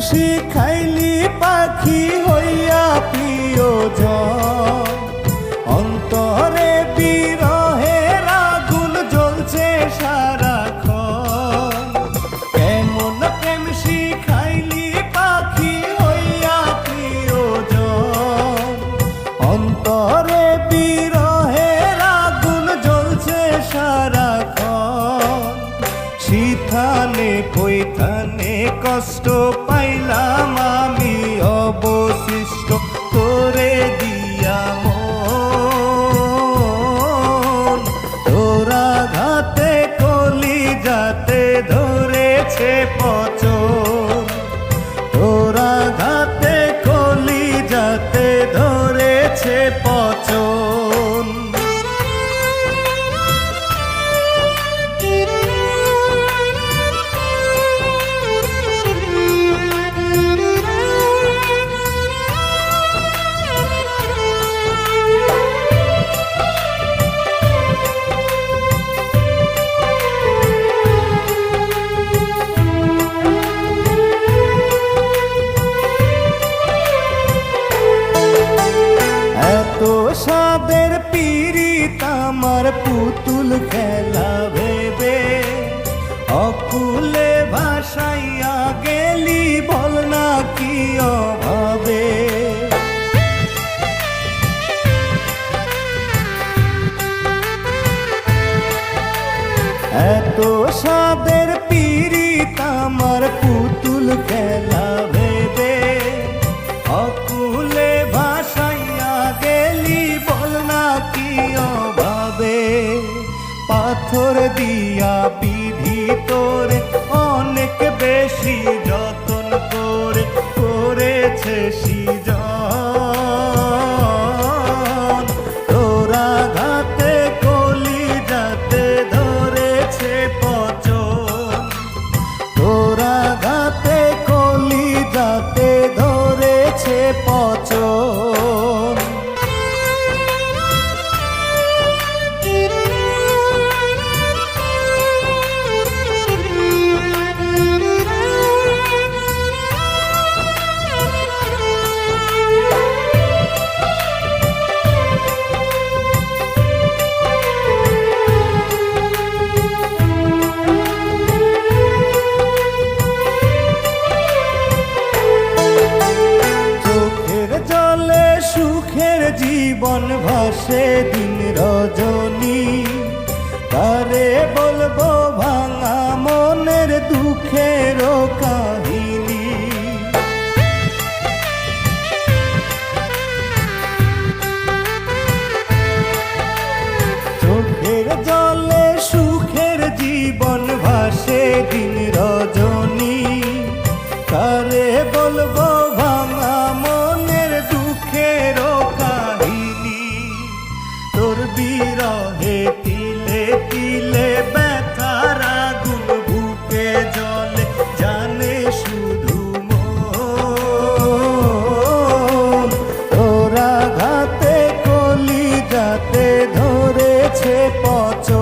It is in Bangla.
শিখাইলি পাখি হইয়া প্রিয়জন। অন্তরে কষ্ট পাইলাম সাদের পিরিত আমার পুতুল খেলা ভেবে। অকুলে ভাসাইয়া গেলি বল না কি অভাবে। এত সাদের পিরিত আমার পুতুল খেলা ভেবে। অকুলে দিয়া বিধি তোরে অনেক বেশি যতন করে, করেছে সিজন। তোরা ঘাতে কলি যাতে ধরেছে পচন। তোরা গাতে কলি যাতে ধরেছে পচন। জীবন ভাসে দিন রজনী। তারে বলব ভাঙা মনের দুঃখের কাহিনী। চোখের জলে সুখের জীবন ভাসে দিন রজনী। কারে বলব বিরহে তিলে তিলে ব্যথার আগুন বুকে জলে, জানে শুধু ওরা ঘাতে কলি যাতে ধরেছে পচন